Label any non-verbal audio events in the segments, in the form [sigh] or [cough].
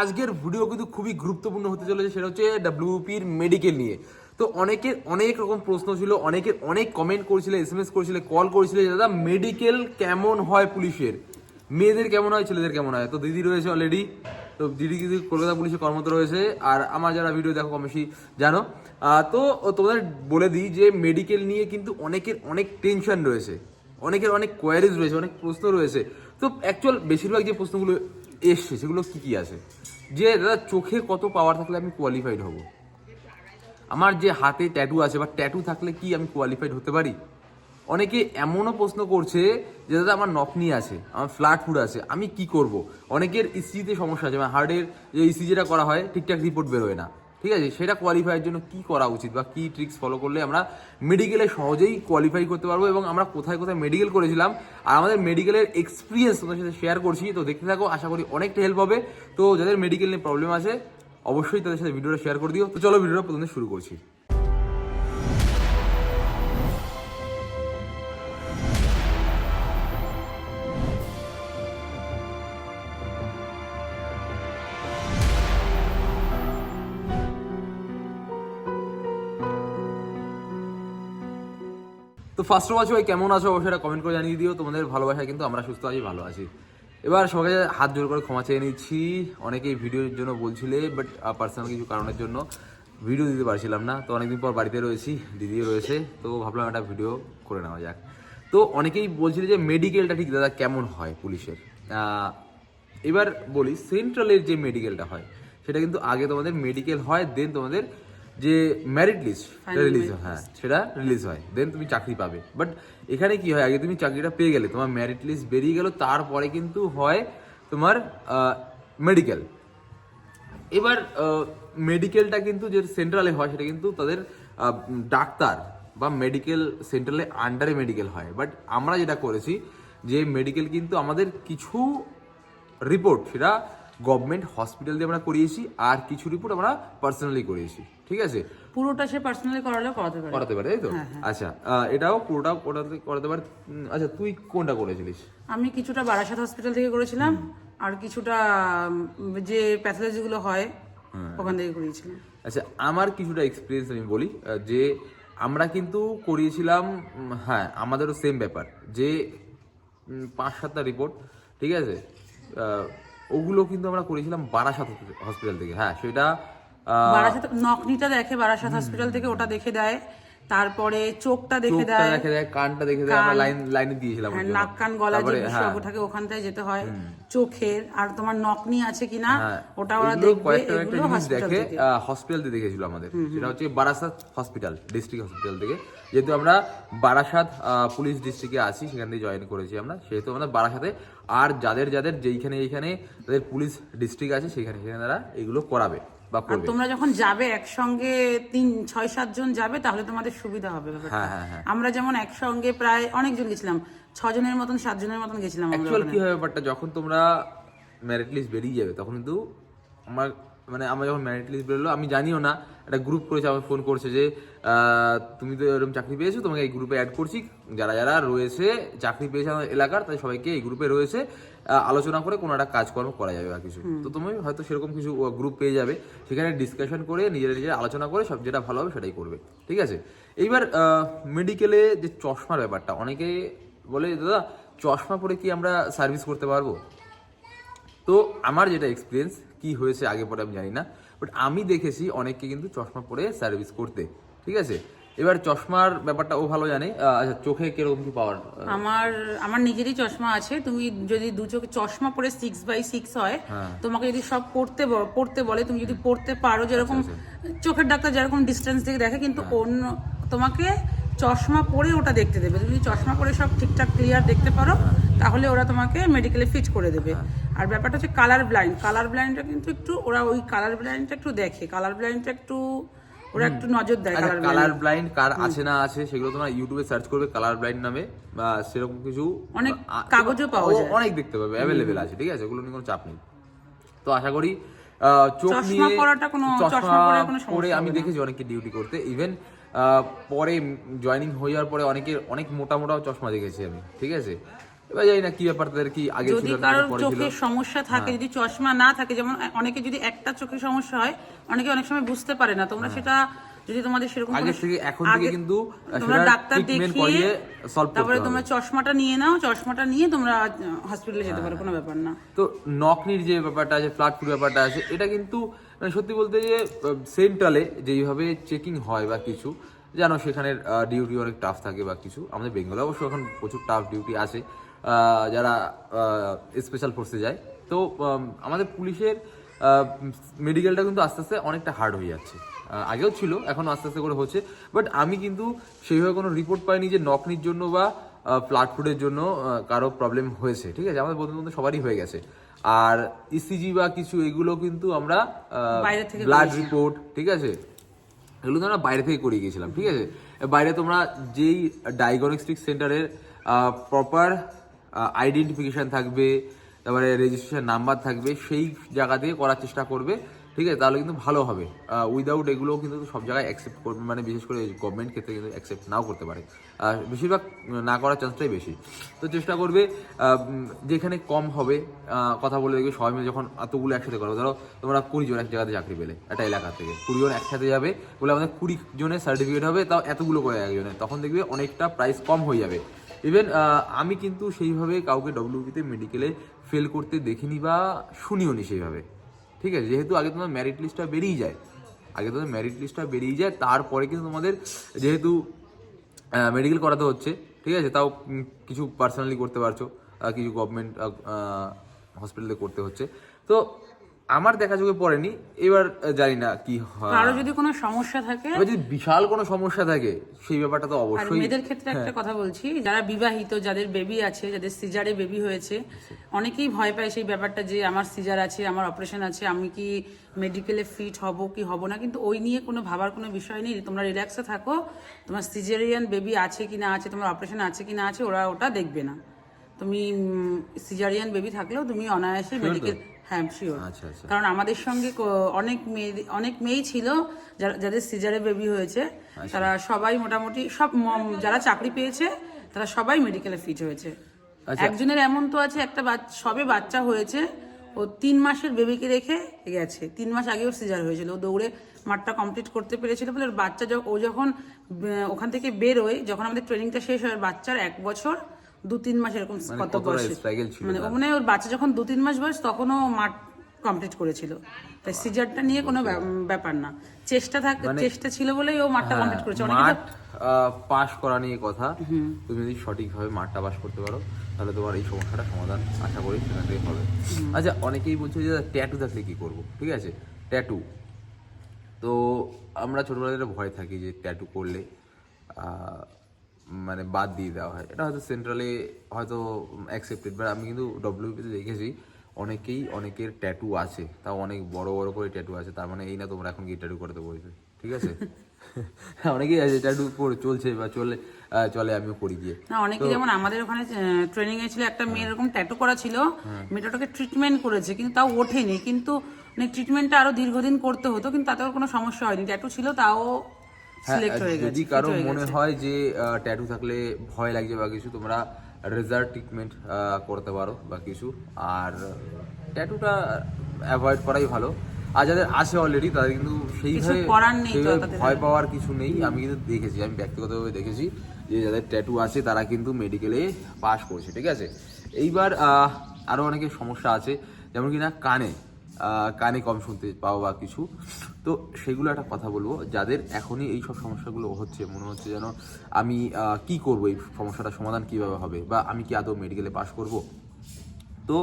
আজকের ভিডিও কিন্তু খুবই গুরুত্বপূর্ণ হতে চলেছে, সেটা হচ্ছে ডাব্লিউপির মেডিকেল নিয়ে। তো অনেকের অনেক রকম প্রশ্ন ছিল অনেকের অনেক কমেন্ট করেছিল এস এম এস করেছিল কল করেছিল দাদা মেডিকেল কেমন হয় পুলিশের? মেয়েদের কেমন হয়, ছেলেদের কেমন হয়? তো দিদি রয়েছে অলরেডি তো দিদি কিন্তু কলকাতা পুলিশে কর্মরত রয়েছে। আর আমার যারা ভিডিও দেখো, কম বেশি জানো। তো তোমাদের বলে দিই যে মেডিকেল নিয়ে কিন্তু অনেকের অনেক টেনশন রয়েছে। অনেকের অনেক কোয়ারিজ রয়েছে, অনেক প্রশ্ন রয়েছে। তো অ্যাকচুয়াল বেশিরভাগ যে প্রশ্নগুলো এসছে, সেগুলো কি কি আছে? যে, দাদা, চোখে কত পাওয়ার থাকলে আমি কোয়ালিফাইড হব? আমার যে হাতে ট্যাটু আছে, বা ট্যাটু থাকলে কি আমি কোয়ালিফাইড হতে পারি? অনেকে এমনও প্রশ্ন করছে যে, দাদা, আমার নকনি আছে, আমার ফ্ল্যাট ফুড আছে, আমি কি করব? অনেকের ইসিজিতে সমস্যা আছে মানে হার্টের যে ইসিজিটা করা হয়, ঠিকঠাক রিপোর্ট বেরোয় না। ঠিক আছে? সেটা কোয়ালিফাইয়ের জন্য কি করা উচিত বা কি ট্রিক্স ফলো করলে আমরা মেডিকেলে সহজেই কোয়ালিফাই করতে পারব এবং আমরা কোথায় কোথায় মেডিকেল করেছিলাম। আর আমাদের মেডিকেলের এক্সপিরিয়েন্স তোমাদের সাথে শেয়ার করছি। তো দেখতে থাকো, আশা করি অনেকটা হেল্প হবে। তো যাদের মেডিকেল নিয়ে প্রবলেম আছে, অবশ্যই তাদের সাথে ভিডিওটা শেয়ার করে দিও। তো চলো ভিডিওটা প্রথমে শুরু করছি। তো ফার্স্ট অফ সবাই কেমন আছো? এটা কমেন্ট করে জানিয়ে দিও। তোমাদের ভালোবাসায় কিন্তু আমরা সুস্থ আছি, ভালো আছি। এবার সবাই হাত জোর করে ক্ষমা চেয়ে নিচ্ছি। অনেকেই ভিডিওর জন্য বলছিলে বাট পার্সোনাল কিছু কারণের জন্য ভিডিও দিতে পারছিলাম না। তো অনেকদিন পর বাড়িতে রয়েছি, দিদিও রয়েছে। তো ভাবলাম একটা ভিডিও করে নেওয়া যাক। তো অনেকেই বলছিল যে মেডিকেলটা ঠিক, দাদা, কেমন হয় পুলিশের? এবার বলি সেন্ট্রালের যে মেডিকেলটা হয়, সেটা কিন্তু আগে তোমাদের মেডিকেল হয় দেন তোমাদের যে মেরিট লিস্ট রিলিজ হয় হ্যাঁ সেটা রিলিজ হয় দেন তুমি চাকরি পাবে। বাট এখানে কি হয় আগে তুমি চাকরিটা পেয়ে গেলে তোমার মেরিট লিস্ট বেরিয়ে গেল তারপরে কিন্তু হয় তোমার মেডিকেল এবার মেডিকেলটা কিন্তু যে সেন্ট্রালে হয় সেটা কিন্তু তাদের ডাক্তার বা মেডিকেল সেন্ট্রালে আন্ডারে মেডিকেল হয়। বাট আমরা যেটা করেছি যে মেডিকেল কিন্তু আমাদের কিছু রিপোর্ট সেটা গভর্নমেন্ট হসপিটাল দিয়ে আমরা করিয়েছি আর কিছু রিপোর্ট আমরা পার্সোনালি করিয়েছি। ঠিক আছে? পুরোটা সে পার্সোনালি করালেও করাতে পারে। করাতে পারে তাই তো? আচ্ছা এটাও পুরোটা করাতে করাতে পারে। আচ্ছা তুই কোনটা করেছিলিস? আমি কিছুটা বারাসাত হসপিটাল থেকে করেছিলাম আর কিছুটা যে প্যাথোলজি গুলো হয় ওখান থেকে করিয়েছিলাম। আচ্ছা আমার কিছুটা এক্সপিরিয়েন্স আমি বলি যে আমরা কিন্তু করিয়েছিলাম হ্যাঁ আমাদেরও সেম ব্যাপার যে পাঁচ সাতটা রিপোর্ট ঠিক আছে? ওগুলো কিন্তু আমরা করিয়েছিলাম বারাসাত হসপিটাল থেকে হ্যাঁ সেটা বারাসাত নকনিটা দেখে বারাসাত হসপিটাল থেকে ওটা দেখে দেয়। তারপরে চোখটা দেখে দেয়। দেখে দেয় কানটা দেখে দেয় আমরা লাইন লাইনে দিয়েছিলাম হ্যাঁ, নাক কান গলা যে হ্যাঁ। বিশেষজ্ঞ থাকে ওখান যেতে হয় চোখের। আর তোমার নকনি আছে কিনা হ্যাঁ, ওটা ওরা দেখবে এগুলো জিনিস হসপিটাল দেখে থেকে। দেখেছিল আমাদের। সেটা হচ্ছে বারাসাত হসপিটাল ডিস্ট্রিক্ট হসপিটাল থেকে। যেহেতু আমরা বারাসাত পুলিশ ডিস্ট্রিক্টে আছি সেখান থেকে জয়েন করেছি আমরা। সেহেতু আমাদের বারাসাতে আর যাদের যাদের যেইখানে এইখানে তাদের পুলিশ ডিস্ট্রিক্ট আছে সেখানে সেখানে তারা এগুলো করাবে। বা আর তোমরা যখন যাবে একসঙ্গে তিন ছয় সাতজন যাবে তাহলে তোমাদের সুবিধা হবে হ্যাঁ হ্যাঁ হ্যাঁ। আমরা যেমন একসঙ্গে প্রায় অনেকজন গেছিলাম ছজনের মতন সাতজনের মতন গেছিলাম আমরা কি হয় ব্যাপারটা যখন তোমরা মেরিট লিস্ট বেরিয়ে যাবে তখন কিন্তু আমার মানে আমার যখন মেরিট লিস্ট বেরোলো আমি জানিও না একটা গ্রুপ করেছে আমার ফোন করছে যে তুমি তো এরকম চাকরি পেয়েছ তোমাকে এই গ্রুপে অ্যাড করছি। যারা যারা রয়েছে চাকরি পেয়েছে আমার এলাকার তাই সবাইকে এই গ্রুপে রয়েছে। আলোচনা করে কোনো একটা কাজকর্ম করা যাবে বা কিছু। তো তুমি হয়তো সেরকম কিছু গ্রুপ পেয়ে যাবে। সেখানে ডিসকাশন করে নিজেরা নিজেরা আলোচনা করে সব যেটা ভালো হবে সেটাই করবে। ঠিক আছে? এইবার মেডিকেলে যে চশমার ব্যাপারটা অনেকে বলে দাদা চশমা পরে কি আমরা সার্ভিস করতে পারব? তো আমার যেটা এক্সপিরিয়েন্স কি হয়েছে আগে পরে আমি জানি না বাট আমি দেখেছি অনেককে কিন্তু চশমা পরে সার্ভিস করতে ঠিক আছে? এবার চশমার ব্যাপারটা ও ভালো জানে আচ্ছা চোখে কীরকম কি পাওয়ার? আমার আমার নিজেরই চশমা আছে তুমি যদি দু চোখে চশমা পরে সিক্স বাই সিক্স হয় হ্যাঁ। তোমাকে যদি সব পড়তে পড়তে বলে তুমি যদি পড়তে পারো যেরকম আচ্ছা, চোখের ডাক্তার যেরকম ডিস্টেন্স থেকে দেখে কিন্তু অন্য তোমাকে চশমা পরে ওটা দেখতে দেবে। তুমি চশমা পরে সব ঠিকঠাক ক্লিয়ার দেখতে পারো তাহলে ওরা তোমাকে মেডিকেলে ফিট করে দেবে। আর ব্যাপারটা হচ্ছে কালার ব্লাইন্ড কালার ব্লাইন্ডটা কিন্তু একটু ওরা ওই কালার ব্লাইন্ডটা একটু দেখে। কালার ব্লাইন্ডটা একটু ওরা একটু নজর দেয় আচ্ছা কালার কালার ব্লাইন্ড কার আছে না আছে সেগুলো তোমরা ইউটিউবে সার্চ করবে কালার ব্লাইন্ড নামে বা সেরকম কিছু অনেক কাগজও পাওয়া যায়। অনেক দেখতে পাবে অ্যাভেলেবেল আছে ঠিক আছে ওগুলো নিয়ে কোনো চাপ নেই। তো আশা করি চোখ চশমা নিয়ে পরাটা কোনো- চশমা পরে আমি দেখেছি অনেকে ডিউটি করতে। ইভেন পরে জয়েনিং হয়ে যাওয়ার পরে অনেকের অনেক মোটা মোটাও চশমা দেখেছি আমি ঠিক আছে? এবার জানি না কি ব্যাপার তাদের কি আগে যদি কারোর চোখের সমস্যা থাকে যদি চশমা না থাকে যেমন অনেকে যদি একটা চোখের সমস্যা হয় অনেকে অনেক সময় বুঝতে পারে না। তোমরা সেটা যদি তোমাদের সেরকম আগে থেকে এখন থেকে কিন্তু তোমরা ডাক্তার দেখিয়ে তারপরে তোমরা চশমাটা নিয়ে নাও চশমাটা নিয়ে তোমরা হসপিটালে যেতে পারো কোনো ব্যাপার না। তো নকনির যে ব্যাপারটা আছে ফ্লাট ফুড ব্যাপারটা আছে এটা কিন্তু মানে সত্যি বলতে যে সেন্ট্রালে যেইভাবে চেকিং হয় বা কিছু জানো সেখানের ডিউটি অনেক টাফ থাকে বা কিছু। আমাদের বেঙ্গলে অবশ্য এখন প্রচুর টাফ ডিউটি আছে। যারা স্পেশাল ফোর্সে যায়। তো আমাদের পুলিশের মেডিকেলটা কিন্তু আস্তে আস্তে অনেকটা হার্ড হয়ে যাচ্ছে। আগেও ছিল এখন আস্তে আস্তে করে হচ্ছে। বাট আমি কিন্তু সেইভাবে কোনো রিপোর্ট পাইনি যে নকনির জন্য বা ফ্লাট ফুডের জন্য কারও প্রবলেম হয়েছে ঠিক আছে? আমাদের বন্ধু বন্ধু সবারই হয়ে গেছে। আর ইসিজি বা কিছু এগুলো কিন্তু আমরা ব্লাড রিপোর্ট ঠিক আছে? এগুলো তো আমরা বাইরে থেকে করিয়ে গিয়েছিলাম ঠিক আছে? বাইরে তোমরা যেই ডায়াগনস্টিক সেন্টারের প্রপার আইডেন্টিফিকেশন থাকবে, তারপরে রেজিস্ট্রেশন নাম্বার থাকবে, সেই জায়গা থেকে করার চেষ্টা করবে, ঠিক আছে? তাহলে কিন্তু ভালো হবে। উইদাউট এগুলো কিন্তু সব জায়গায় অ্যাকসেপ্ট করবে মানে বিশেষ করে গভর্নমেন্ট ক্ষেত্রে কিন্তু অ্যাকসেপ্ট নাও করতে পারে। আর বেশিরভাগ না করার চান্সটাই বেশি। তো চেষ্টা করবে যেখানে কম হবে কথা বলে দেখবে সবাই মিলে যখন এতগুলো একসাথে করো, ধরো তোমরা কুড়ি জন এক জায়গাতে চাকরি পেলে একটা এলাকা থেকে। কুড়ি জন একসাথে যাবে, বলে আমাদের কুড়ি জনের সার্টিফিকেট হবে, তাও এতগুলো করে একজনের। তখন দেখবে অনেকটা প্রাইস কম হয়ে যাবে। ইভেন আমি কিন্তু সেইভাবে কাউকে ডব্লিউপিতে মেডিকেলে ফেল করতে দেখিনি বা শুনিও নি সেইভাবে। ঠিক আছে? যেহেতু আগে তোমার ম্যারিট লিস্টটা বেরিয়ে যায়। আগে তোমাদের ম্যারিট লিস্টটা বেরিয়ে যায়, তারপরে কিন্তু তোমাদের যেহেতু মেডিকেল করাতে হচ্ছে, ঠিক আছে? তাও কিছু পার্সোনালি করতে পারছ কিছু গভর্নমেন্ট হসপিটালে করতে হচ্ছে। তো আমার দেখা চোখে পড়েনি এবার জানি না কি হয়। কারও যদি কোনো সমস্যা থাকে এবার যদি বিশাল কোনো সমস্যা থাকে সেই ব্যাপারটা তো অবশ্যই মেয়েদের ক্ষেত্রে একটা কথা বলছি যারা বিবাহিত যাদের বেবি আছে যাদের সিজারে বেবি হয়েছে অনেকেই ভয় পায় সেই ব্যাপারটা যে আমার সিজার আছে আমার অপারেশন আছে আমি কি মেডিকেলে ফিট হব কি হব না? কিন্তু ওই নিয়ে কোনো ভাবার কোনো বিষয় নেই তোমরা রিল্যাক্সে থাকো তোমার সিজারিয়ান বেবি আছে কি না আছে তোমার অপারেশন আছে কি না আছে ওরা ওটা দেখবে না। তুমি সিজারিয়ান বেবি থাকলেও তুমি অনায়াসে মেডিকেল হ্যাঁ শিওর আচ্ছা আচ্ছা। কারণ আমাদের সঙ্গে অনেক মেয়ে অনেক মেয়েই ছিল যারা- যাদের সিজারে বেবি হয়েছে আচ্ছা। তারা সবাই মোটামুটি সব ম- যারা চাকরি পেয়েছে তারা সবাই মেডিকেলে ফিট হয়েছে। একজনের এমন তো আছে একটা সবে বাচ্চা হয়েছে ও তিন মাসের বেবিকে রেখে গেছে। তিন মাস আগেও সিজার হয়েছিল। ও দৌড়ে মাঠটা কমপ্লিট করতে পেরেছিল বলে ওর বাচ্চা যখন- ও যখন ওখান থেকে বেরোয় যখন আমাদের ট্রেনিংটা শেষ হয় বাচ্চার এক বছর দু তিন মাস এরকম মানে কত বয়সে মানে। মানে ওর বাচ্চা যখন দু তিন মাস বয়স তখনও মাঠ কমপ্লিট করেছিল। তাই সিজারটা নিয়ে কোনো ব্যা- ব্যাপার না। চেষ্টা থাক চেষ্টা ছিল বলেই ও মাঠটা কমপ্লিট করেছে। অনেকে মানে মাঠ পাস করা নিয়ে কথা। তুমি যদি সঠিকভাবে মাঠটা পাস করতে পারো তাহলে তোমার এই সমস্যাটা সমাধান আশা করি সেখান থেকে হবে আচ্ছা অনেকেই বলছে যে ট্যাটু থাকলে কি করব? ঠিক আছে? ট্যাটু তো আমরা ছোটবেলায় একটা ভয় থাকি যে ট্যাটু করলে মানে বাদ দিয়ে দেওয়া হয়। এটা হয়তো সেন্ট্রালে হয়তো অ্যাকসেপ্টেড বাট আমি কিন্তু ডব্লিউপিতে দেখেছি অনেকেই অনেকের ট্যাটু আছে তাও অনেক বড় বড় করে ট্যাটু আছে তার মানে এই না তোমরা এখন গিয়ে ট্যাটু করতে বলবে ঠিক আছে? [laughs] অনেকেই আছে ট্যাটু করে চলছে বা চলে চলে আমিও করি গিয়ে। না অনেকে যেমন আমাদের ওখানে ট্রেনিং এ ছিল একটা মেয়ের এরকম ট্যাটু করা ছিল মেয়েটাকে ট্রিটমেন্ট করেছে কিন্তু তাও ওঠেনি কিন্তু মানে ট্রিটমেন্টটা আরও দীর্ঘদিন করতে হতো কিন্তু তাতে ওর কোনো সমস্যা হয়নি। ট্যাটু ছিল তাও হ্যাঁ, সিলেক্ট হয়ে গেছে যদি কারও মনে হয় যে ট্যাটু থাকলে ভয় লাগছে বা কিছু তোমরা রেজাল্ট ট্রিটমেন্ট করতে পারো বা কিছু। আর ট্যাটুটা অ্যাভয়েড করাই ভালো। আর যাদের আছে অলরেডি তাদের কিন্তু সেইভাবে। ভয় পাওয়ার কিছু নেই। আমি কিন্তু দেখেছি আমি ব্যক্তিগতভাবে দেখেছি যে যাদের ট্যাটু আছে তারা কিন্তু মেডিকেলে পাস করছে ঠিক আছে? এইবার আহ, আরও অনেকের সমস্যা আছে যেমন কিনা কানে। আহ, কানে কম শুনতে পাও বা কিছু। তো সেগুলো একটা কথা বলব, যাদের এখনই এই সব সমস্যাগুলো হচ্ছে, মনে হচ্ছে যেন আমি কি করব? এই সমস্যাটার সমাধান কীভাবে হবে? বা আমি কি আদৌ মেডিকেলে পাস করব? তো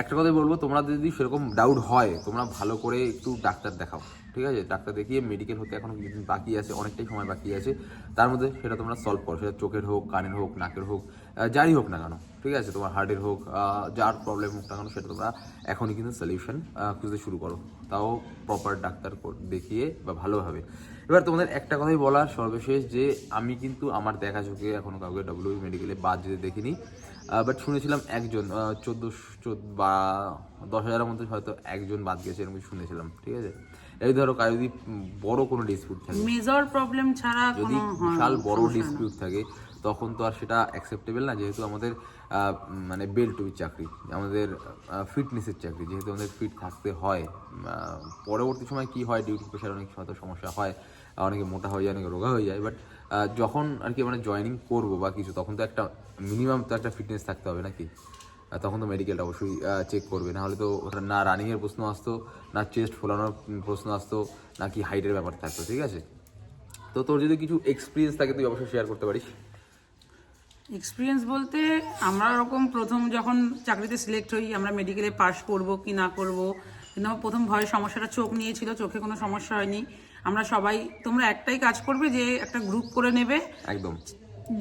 একটা কথাই বলব তোমরা যদি সেরকম ডাউট হয়, তোমরা ভালো করে একটু ডাক্তার দেখাও, ঠিক আছে? ডাক্তার দেখিয়ে মেডিকেল হতে এখনও কিছুদিন বাকি আছে, অনেকটাই সময় বাকি আছে। তার মধ্যে সেটা তোমরা সলভ করো। সেটা চোখের হোক, কানের হোক, নাকের হোক যারই হোক না কেন ঠিক আছে? তোমার হার্টের হোক যার প্রবলেম হোক না কেন সেটা তোমরা এখনই কিন্তু সলিউশন খুঁজতে শুরু করো। তাও প্রপার ডাক্তার দেখিয়ে বা ভালোভাবে। এবার তোমাদের একটা কথাই বলার সর্বশেষ যে আমি কিন্তু আমার দেখা চোখে এখনও কাউকে ডব্লিউ মেডিকেলে বাদ যেতে দেখিনি। বাট শুনেছিলাম একজন চোদ্দ চোদ্দ বা দশ হাজারের মধ্যে হয়তো একজন বাদ গেছে এরকম শুনেছিলাম ঠিক আছে? এই ধরো কারও যদি বড় কোনো ডিসপিউট থাকে মেজর প্রবলেম ছাড়া যদি বিশাল বড় ডিসপিউট থাকে তখন তো আর সেটা অ্যাকসেপ্টেবল না, যেহেতু আমাদের মানে বেল টুবির চাকরি, আমাদের ফিটনেসের চাকরি, যেহেতু আমাদের ফিট থাকতে হয় পরবর্তী সময় কি হয় ডিউটি প্রেশার অনেক হয়তো সমস্যা হয় অনেকে মোটা হয়ে যায়, অনেকে রোগা হয়ে যায় বাট যখন আর কি মানে জয়েনিং করব বা কিছু, তখন তো একটা মিনিমাম তো একটা ফিটনেস থাকতে হবে নাকি? তখন তো মেডিকেলটা অবশ্যই চেক করবে নাহলে তো ওটা না রানিংয়ের প্রশ্ন আসতো, না চেস্ট ফোলানোর প্রশ্ন আসতো, না কি হাইটের ব্যাপার থাকতো, ঠিক আছে? তো তোর যদি কিছু এক্সপিরিয়েন্স থাকে, তুই অবশ্যই শেয়ার করতে পারিস। এক্সপিরিয়েন্স বলতে আমরা ওরকম প্রথম যখন চাকরিতে সিলেক্ট হই আমরা মেডিকেলে পাস করব কি না করব কিন্তু আমার প্রথম ভয় সমস্যাটা চোখ নিয়েছিল চোখে কোনো সমস্যা হয়নি। আমরা সবাই তোমরা একটাই কাজ করবে যে একটা গ্রুপ করে নেবে। একদম।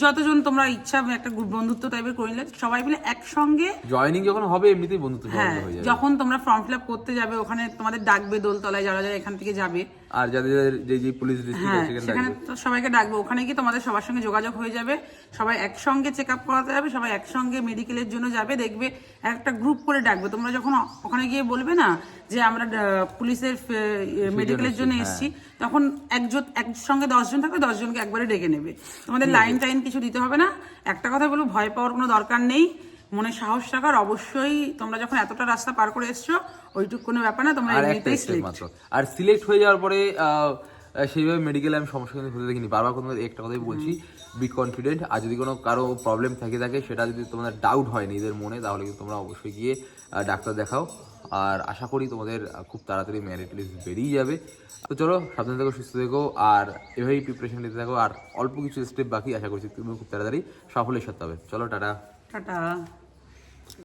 যতজন তোমরা ইচ্ছা একটা গ্রুপ বন্ধুত্ব টাইপের করে নিলে সবাই মিলে একসঙ্গে জয়েনিং যখন হবে এমনিতেই বন্ধুত্ব হ্যাঁ যখন তোমরা ফর্ম ফিল আপ করতে যাবে ওখানে তোমাদের ডাকবে দোলতলায় যারা যারা এখান থেকে যাবে। আর যাদের যে যে পুলিশ ডিস্ট্রিক্ট হ্যাঁ সেখানে তো সবাইকে ডাকবো। ওখানে গিয়ে তোমাদের সবার সঙ্গে যোগাযোগ হয়ে যাবে। সবাই একসঙ্গে চেক আপ করাতে যাবে সবাই একসঙ্গে মেডিকেলের জন্য যাবে দেখবে একটা গ্রুপ করে ডাকবে। তোমরা যখন ওখানে গিয়ে বলবে না যে আমরা পুলিশের মেডিকেলের জন্য এসেছি তখন একজন একসঙ্গে দশজন থাকবে দশজনকে একবারে ডেকে নেবে। তোমাদের লাইন টাইন কিছু দিতে হবে না। একটা কথা বলব ভয় পাওয়ার কোনো দরকার নেই। মনে সাহস রাখার অবশ্যই তোমরা যখন এতটা রাস্তা পার করে এসছো ওইটুকু কোনো ব্যাপার না তোমরা এমনিতেই মাত্র। আর সিলেক্ট হয়ে যাওয়ার পরে সেইভাবে মেডিকেলে আমি সমস্যা কিন্তু হতে দেখিনি বারবার কোনো একটা কথাই বলছি বি কনফিডেন্ট আর যদি কোনো কারও প্রবলেম থাকে থাকে সেটা যদি তোমাদের ডাউট হয় নিজেদের মনে তাহলে কিন্তু তোমরা অবশ্যই গিয়ে ডাক্তার দেখাও। আর আশা করি তোমাদের খুব তাড়াতাড়ি মেরিট লিস্ট বেরিয়ে যাবে। তো চলো সাবধানে থেকো সুস্থ থেকো। আর এভাবেই প্রিপারেশন নিতে থাকো। আর অল্প কিছু স্টেপ বাকি আশা করছি তুমি খুব তাড়াতাড়ি সাফল্যের সাথে হবে। চলো টাটা। টাটা।